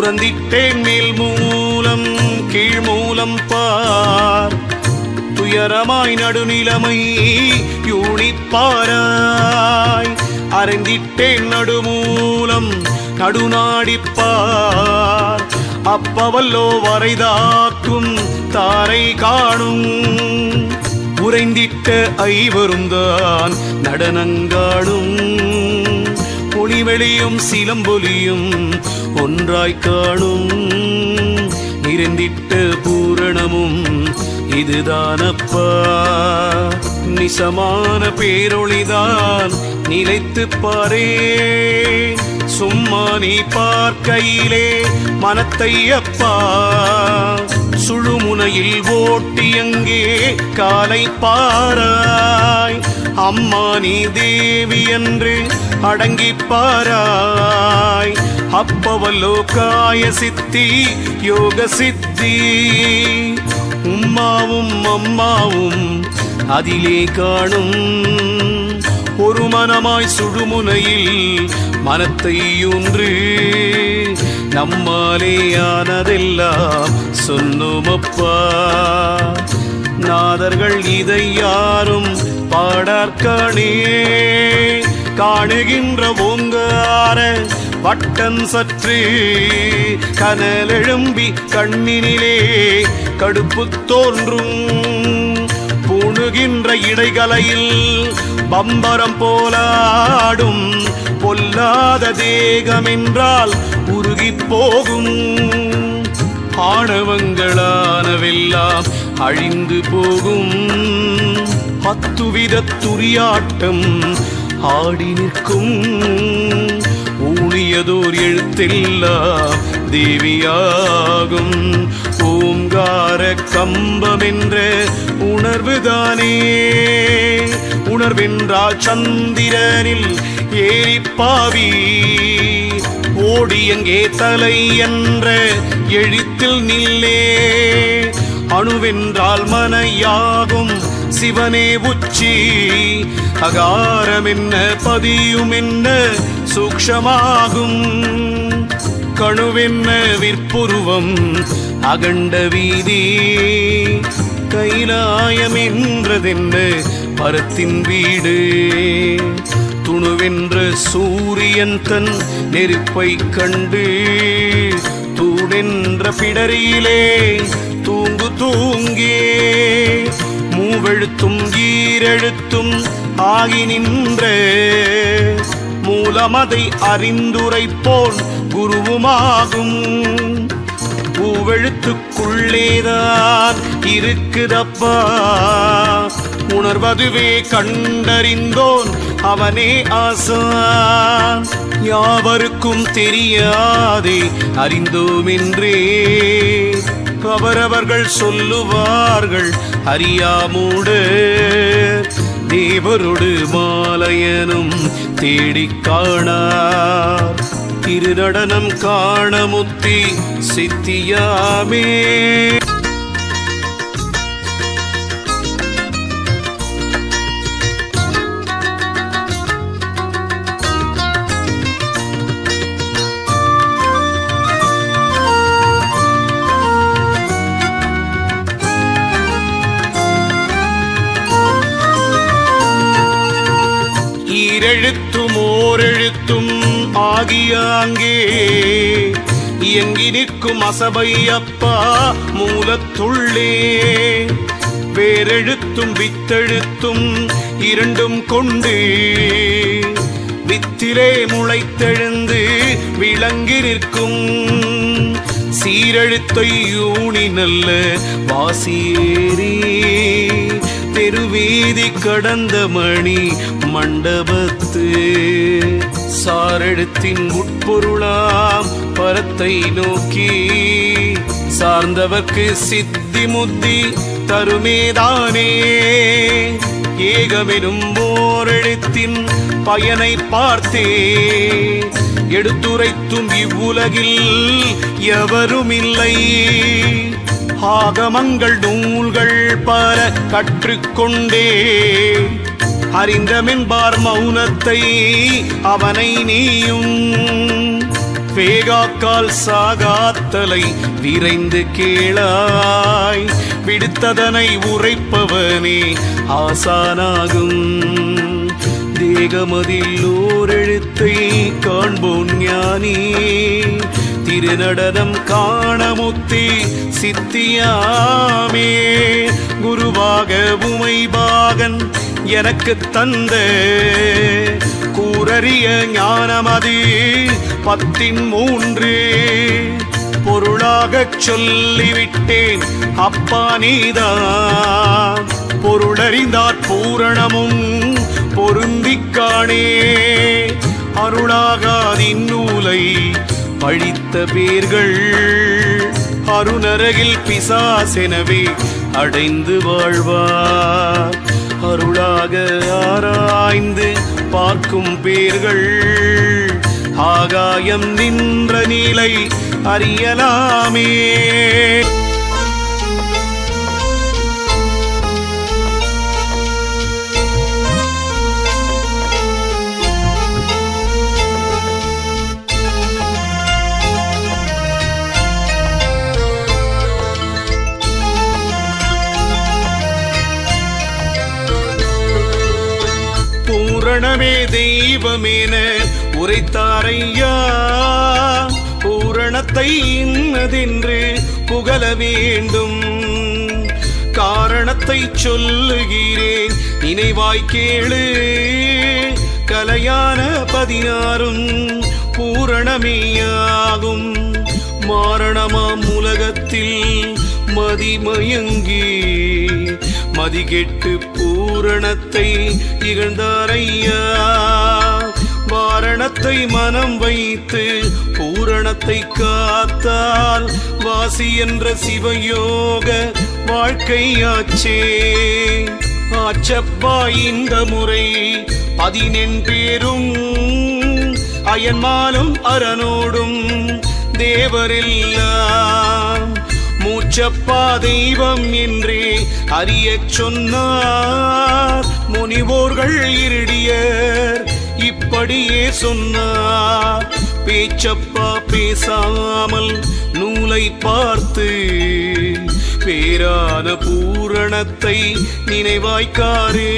துறந்திட்டேன் மேல் மூலம் கீழ் மூலம் பார். துயரமாய் நடுநிலைமை யூனிப்பாராய் அறிந்திட்டேன் நடுமூலம் நடுநாடிப்பார் அப்பவல்லோ வரைதாக்கும் தாரை காணும். உறைந்திட்ட ஐவரும் தான் நடனங்காடும் ஒளிவெளியும் சிலம்பொலியும் ஒன்றாய் காணும். நிறைந்திட்ட பூரணமும் இதுதானப்பா. நிசமான பேரொளிதான் நிலைத்து பாரே. சும்மா நீ பார்க்கையிலே மனத்தை அப்பா சுழுமுனையில் ஓட்டி அங்கே காலை பாராய். அம்மா நீ தேவி என்று அடங்கி பாராய். அப்பவலோகாய சித்தி யோக சித்தி உம்மாவும் அம்மாவும் அதிலே காணும். ஒரு மனமாய் சுடுமுனையில் மனத்தை ஒன்று நம்மாலேயானதெல்லாம் சொன்னோமப்பா. நாதர்கள் இதை யாரும் பாடார்காணே காணுகின்ற ஓங்கார வட்டம் சற்று கனலெழும்பி கண்ணினிலே கடுப்பு தோன்றும். புணுகின்ற இடைகலையில் பம்பரம் போலாடும். பொல்லாத தேகமென்றால் உருகி போகும். ஆணவங்களானவெல்லாம் அழிந்து போகும். அத்துவித துரியாட்டம் ஆடி நிற்கும். ஊழியதோர் எழுத்தெல்லாம் தேவியாகும். ஓங்கார கம்பம் என்ற உணர்வுதானே. உணர்வென்றால் சந்திரனில் ஏறிப்பாவி ஓடி எங்கே தலை என்ற எழுத்தில் நில்லே. அணுவென்றால் மனையாகும். சிவனே உச்சி. அகாரம் என்ன பதியும் என்ன சூக்ஷமாகும். கணுவென்ன விற்புருவம் அகண்ட வீதி. கைலாயம் என்றதென்ன பரத்தின் வீடு. துணுவென்ற சூரியன் தன் நெருப்பை கண்டு. தூடென்ற பிடரியிலே தூங்கு தூங்கே மூவெழுத்தும் ஈரெழுத்தும் ஆகி நின்ற மூலமதை அறிந்துரைப்போன் குருவுமாகும். பூவெழுத்துக்குள்ளேதான் இருக்குதப்பா. உணர்வதுவே கண்டறிந்தோன் அவனே ஆசான் யாவருக்கும் தெரியாதே அறிந்தோமென்றே. அவரவர்கள் சொல்லுவார்கள் அறியாமூடு தேவரொடு மாலையனும் தேடிக் காணார். திருநடனம் காண முத்தி சித்தியாமே. எழுத்தும் ஓரெழுத்தும் ஆகியாங்கே. இயங்கி நிற்கும் அசபை அப்பா மூலத்துள்ளே. வேறெழுத்தும் வித்தெழுத்தும் இரண்டும் கொண்டு வித்திலே முளைத்தெழுந்து விளங்கி நிற்கும். சீரெழுத்தை யூனி நல்ல வாசியேறி. தெருவீதி கடந்த மணி மண்டபத்து. சாரெழுத்தின் உட்பொருளாம் பரத்தை நோக்கி. சார்ந்தவர்க்கு சித்தி முத்தி தருமேதானே. ஏகமெனும் ஓரெழுத்தின் பயனை பார்த்தே. எடுத்துரைத்தும் இவ்வுலகில் எவருமில்லை. ஆகமங்கள் நூல்கள் பல கற்றுக்கொண்டே. அறிந்தமென்பார் மௌனத்தை அவனை நீயும். வேகாக்கால் சாகாத்தலை விரைந்து கேளாய். விடுத்ததனை உரைப்பவனே ஆசானாகும். தேகமதில் ஓரெழுத்தை காண்போன் ஞானி. திருநடனம் காணமுத்தி சித்தியாமே. குருவாக உமை பாகன் எனக்கு தந்த கூறறிய ஞானமது பத்தின் மூன்று. பொருளாகச் சொல்லிவிட்டேன் அப்பா நீதான். பொருளறிந்தாற் பூரணமும் பொருந்திக் காணே. அருளாகாதின் நூலை பழித்த பேர்கள் அருணரகில் பிசாசெனவே அடைந்து வாழ்வார். அருளாக ஆராய்ந்து பார்க்கும் பேர்கள் ஆகாயம் நின்ற நிலை அறியலாமே. பூரணமே தெய்வமேன உரைத்தாரையா? பூரணத்தை இன்னதென்று புகழ வேண்டும். காரணத்தை சொல்லுகிறேன் நினைவாய் கேளு. கலையான பதினாறும் பூரணமேயாகும். மாரணமாம் உலகத்தில் மதிமயங்கே மதிகெட்டு பூரணத்தை இகழ்ந்தாரையா? வாரணத்தை மனம் வைத்து பூரணத்தை காத்தால் வாசி என்ற சிவயோக வாழ்க்கையாச்சே ஆச்சப்பா இந்த முறை பதினெண் பேரும் அயன்மாலும் அரணோடும் தேவரில்லா மூச்சப்பா தெய்வம் என்றே அறியச் சொன்னார். முனிவோர்கள் இருடியர் இப்படியே சொன்னார். பேச்சப்பா பேசாமல் நூலை பார்த்து பேரான பூரணத்தை நினைவாய்க்காரே.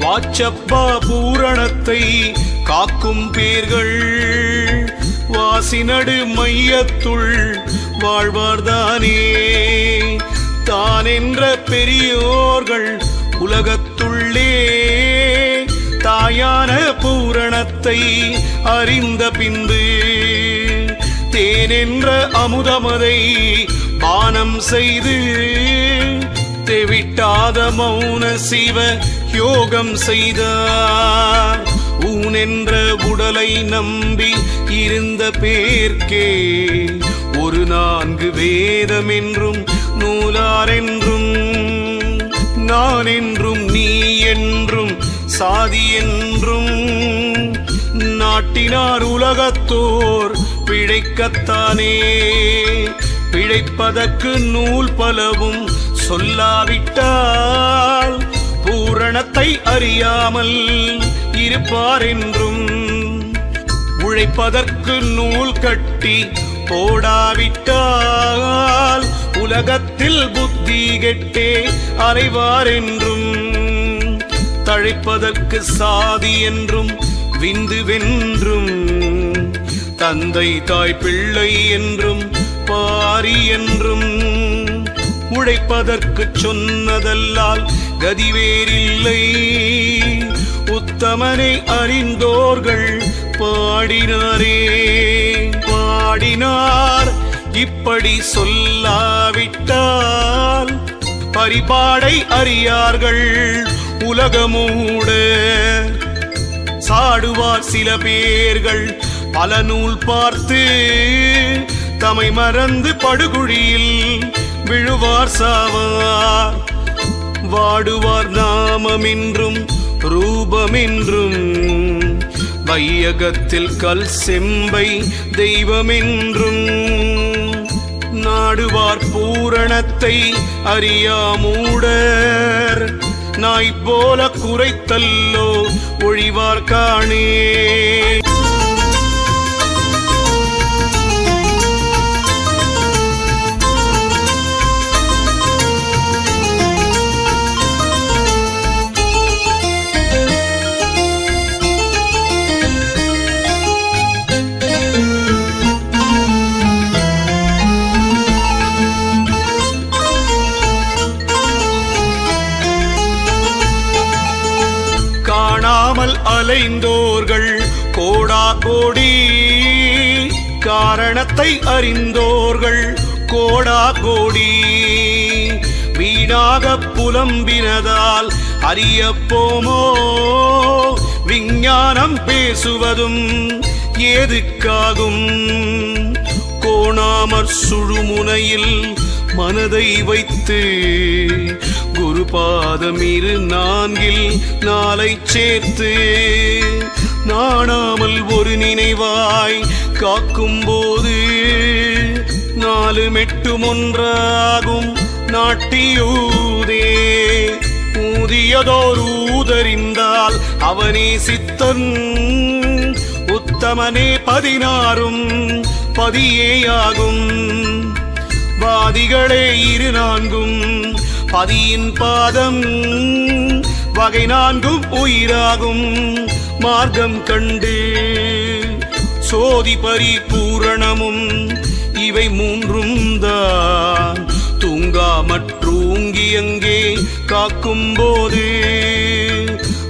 வாச்சப்பா பூரணத்தை காக்கும் பேர்கள். வாசினடு மையத்துள் வாழ்வார்தானே? தான் என்ற பெரியோர்கள் உலகத்துள்ளே தாயான பூரணத்தை அறிந்த பின்பு தேனென்ற அமுதமதை பானம் செய்து தெவிட்டாத மௌன சிவ யோகம் செய்தார். ஊனென்ற உடலை நம்பி இருந்த பேர்க்கே ஒரு நான்கு வேதம் என்றும் நூலாரென்றும் நான் என்றும் நீ என்றும் சாதி என்றும் நாட்டினார் உலகத்தோர் பிழைக்கத்தானே. பிழைப்பதற்கு நூல் பலவும் சொல்லாவிட்டால் பூரணத்தை அறியாமல் இருப்பார் என்றும் உழைப்பதற்கு நூல் கட்டி போடாவிட்டால் உலகத்தில் புத்தி கெட்டே அறைவார் என்றும் தழைப்பதற்கு சாதி என்றும் விந்து வென்றும் தந்தை தாய் பிள்ளை என்றும் பாரி என்றும் உழைப்பதற்கு சொன்னதல்லால் கதிவேரில்லை உத்தமனை அறிந்தோர்கள் பாடினாரே. பாடினார். இப்படி சொல்லாவிட்டால் பரிபாடை அறியார்கள் உலகமூட. சாடுவார் சில பேர்கள் பல நூல் பார்த்து தமை மறந்து படுகுழியில் விழுவார் சாவார். வாடுவார் நாமமென்றும் ரூபமென்றும். வையகத்தில் கல் செம்பை தெய்வமென்றும் நாடுவார் பூரணத்தை அறியாமூடர் நாய் போல குறைத்தல்லோ ஒழிவார் காணே. காணாமல் அலைந்தோர்கள் கோடா கோடி காரணத்தை அறிந்தோர்கள் கோடா கோடி. வீணாக புலம்பினதால் அறியப்போமோ? விஞ்ஞானம் பேசுவதும் ஏதுக்காகும்? கோணாமற் சுழுமுனையில் மனதை வைத்து ஒரு பாதம் இரு நான்கில் நாளை சேர்த்து நாடாமல் ஒரு நினைவாய் காக்கும் போது நாலு மெட்டும் ஒன்றாகும் நாட்டியூதே. ஊதியதோர் ஊதறிந்தால் அவனே சித்தன் உத்தமனே பதினாறும் பதியேயாகும். வாதிகளே இரு நான்கும் பதியின் பாதம் வகை நான்கும் உயிராகும் மார்க்கம் கண்டு சோதி பரிபூரணமும் இவை மூன்றும் தான். தூங்கா மற்றூங்கி அங்கே காக்கும் போது?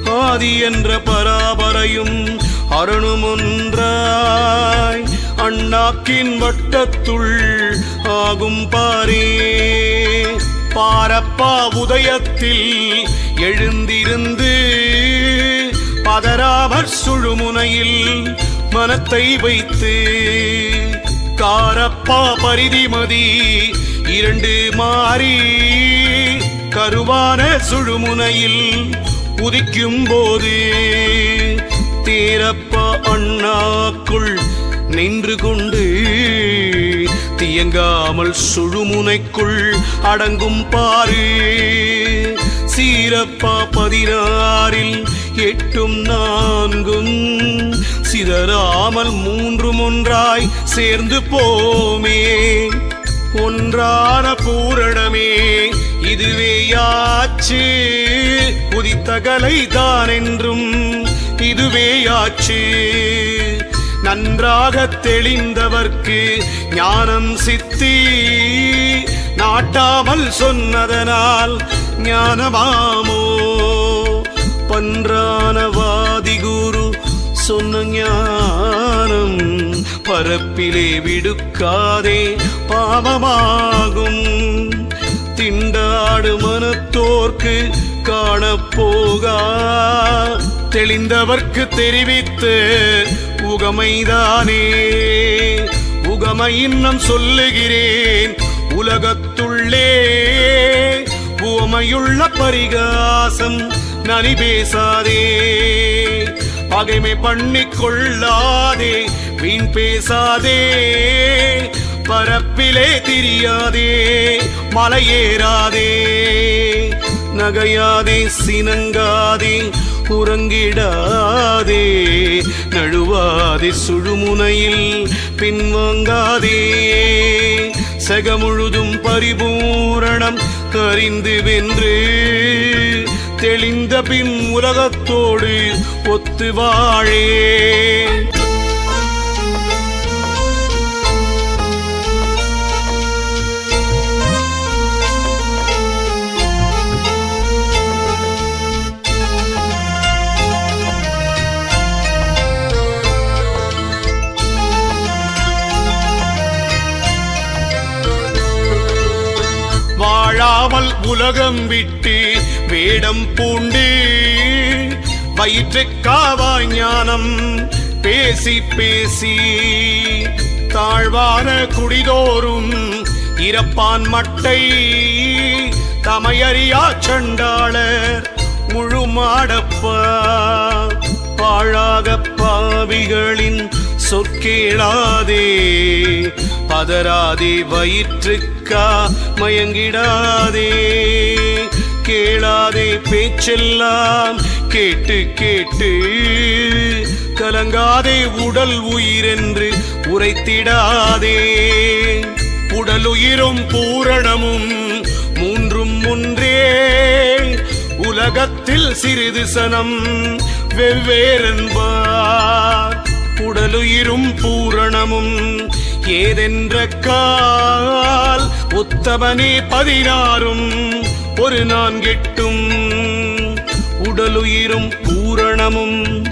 ஆதி என்ற பராபரையும் அருணுமொன்றாய் அண்ணாக்கின் வட்டத்துள் ஆகும் பாரே. பார உதயத்தில் எழுந்திருந்து பதராமற் சுழுமுனையில் மனத்தை வைத்து காரப்பா பரிதிமதி இரண்டு மாறி கருவான சுழுமுனையில் உதிக்கும் போது தேரப்பா அண்ணாக்குள் நின்று கொண்டு தியங்காமல் சுழுமுனைக்குள் அடங்கும் பாரு சீரப்பா பதினாறில் எட்டும் நான்கும். சிதறாமல் மூன்றும் ஒன்றாய் சேர்ந்து போமே. ஒன்றான பூரணமே இதுவேயாச்சு. உதித்தகலை தான் என்றும் இதுவேயாச்சு. நன்றாக தெளிந்தவர்க்கு ஞானம் சித்தி. நாட்டாமல் சொன்னதனால் ஞானமாமோ. பன்றானவாதி குரு சொன்ன ஞானம் பரப்பிலே விடுக்காதே பாவமாகும். திண்டாடு மனத்தோர்க்கு காணப்போகா. தெளிந்தவர்க்கு தெரிவித்து உகமைதானே. உகமை இன்னம் சொல்லுகிறேன் உலகத்துள்ளே. உவமையுள்ள பரிகாசம் நனி பேசாதே. பகைமை பண்ணி கொள்ளாதே வீண் பேசாதே. பரப்பிலே திரியாதே மலையேறாதே. நகையாதே சினங்காதே உறங்கிடாதே நழுவாதே சுழுமுனையில் பின்வாங்காதே. சகமுழுதும் பரிபூரணம் கரிந்து வென்று தெளிந்த பின் உலகத்தோடு ஒத்து வாழே. உலகம் விட்டு வேடம் பூண்டு வயிற்றுக்காவாய் ஞானம் பேசி பேசி தாழ்வான குடிதோறும் இறப்பான் மட்டை தமையறியா சண்டாளர் முழுமாடப்பா பாழாக பாவிகளின் சொற்கேளாதே. பதராதே வயிற்றுக்கா மயங்கிடாதே. கேளாதே பேச்செல்லாம் கேட்டு கேட்டு. கலங்காதே உடல் உயிரென்று உரைத்திடாதே. உடலுயிரும் பூரணமும் மூன்றும் ஒன்றே. உலகத்தில் சிறிது சனம் வெவ்வேறென்பார். உடலுயிரும் பூரணமும் ஏதென்ற கால் உத்தமனே பதினாறும் ஒரு நான்கெட்டும். உடலுயிரும் பூரணமும்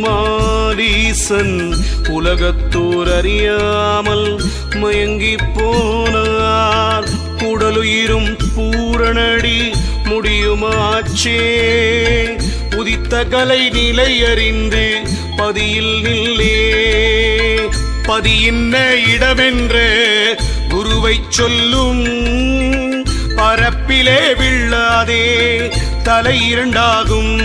மாரீசன் உலகத்தோர் அறியாமல் மயங்கி போனார். உடலுயிரும் பூரணடி முடியுமாச்சே. உதித்த கலை நிலை அறிந்து பதியில் நில்லே. பதி இன்ன இடமென்று குருவை சொல்லும். பரப்பிலே விழாதே தலை இரண்டாகும்.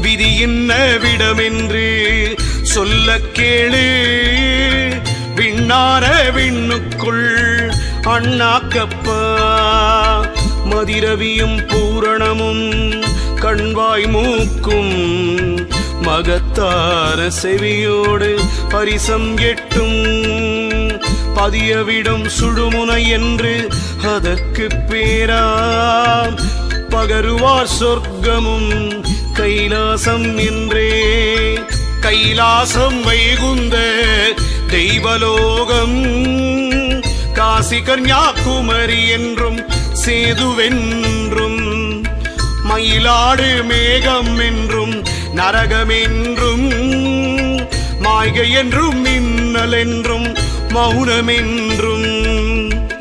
விதி இன்ன விடமென்று சொல்ல கேளு. விண்ணார விண்ணுக்குள் அண்ணாக்கப்பா. மதிரவியும் பூரணமும் கண்வாய் மூக்கும். மகத்தார செவியோடு பரிசம் எட்டும். பதியவிடும் சுடுமுனை என்று அதற்கு பேராம். பகருவார் சொர்க்கமும் கைலாசம் என்றே. கைலாசம் வைகுந்த தெய்வலோகம். காசி கன்யாகுமரி என்றும் சேதுவென்றும். மயிலாடு மேகம் என்றும் நரகம் என்றும் மாய்கை என்றும் மின்னல் என்றும் மௌனமென்றும்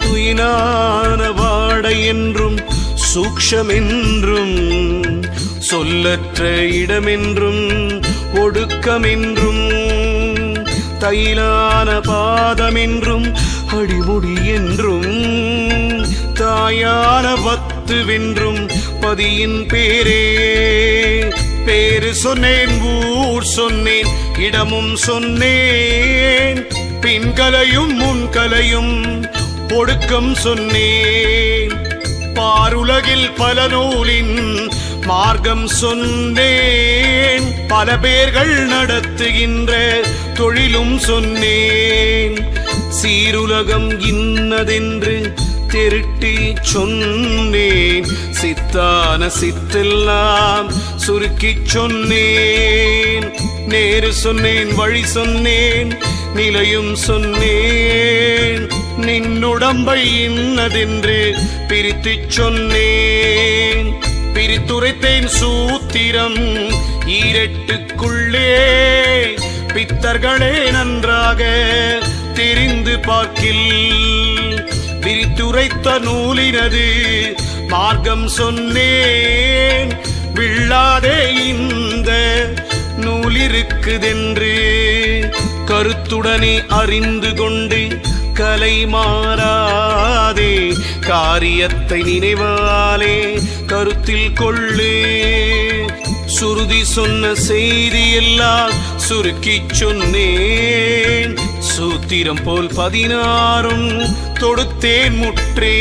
துயினான வாடை என்றும் சூக்ஷமென்றும் சொல்லற்ற இடமென்றும் ஒடுக்கமென்றும் தைலான பாதமென்றும் அடிமுடி என்றும் தாயான பத்துவென்றும் பதியின் பேரே பேரு சொன்னேன் ஊர் சொன்னேன் இடமும் சொன்னேன். பின்கலையும் முன்கலையும் ஒடுக்கம் சொன்னேன். பாருலகில் பல நூலின் மார்க்கம் சொன்னேன். பல பேர்கள் நடத்துகின்ற தொழிலும் சொன்னேன். சீருலகம் இன்னதென்று திருட்டி சொன்னேன். சித்தான சித்தெல்லாம் சுருக்கி சொன்னேன். நேரு சொன்னேன் வழி சொன்னேன் நிலையும் சொன்னேன். நின்னுடம்பை இன்னதென்று பிரித்து சொன்னேன். பிரித்துரைத்தேன் சூத்திரம் ஈரட்டுக்குள்ளே. பித்தர்களே நன்றாக தெரிந்து பார்க்கில். விரித்துரைத்த நூலினது மார்க்கம் சொன்னேன். விழாதே இந்த நூலிருக்குதென்று கருத்துடனே அறிந்து கொண்டு கலை மாறாதே. காரியத்தை நினைவாலே கருத்தில் கொள்ளு. சுருதி சொன்ன செய்தி எல்லாம் சுருக்கிச் சொன்னேன். சூத்திரம் போல் பதினாறும் தொடுத்தேன் முற்றே.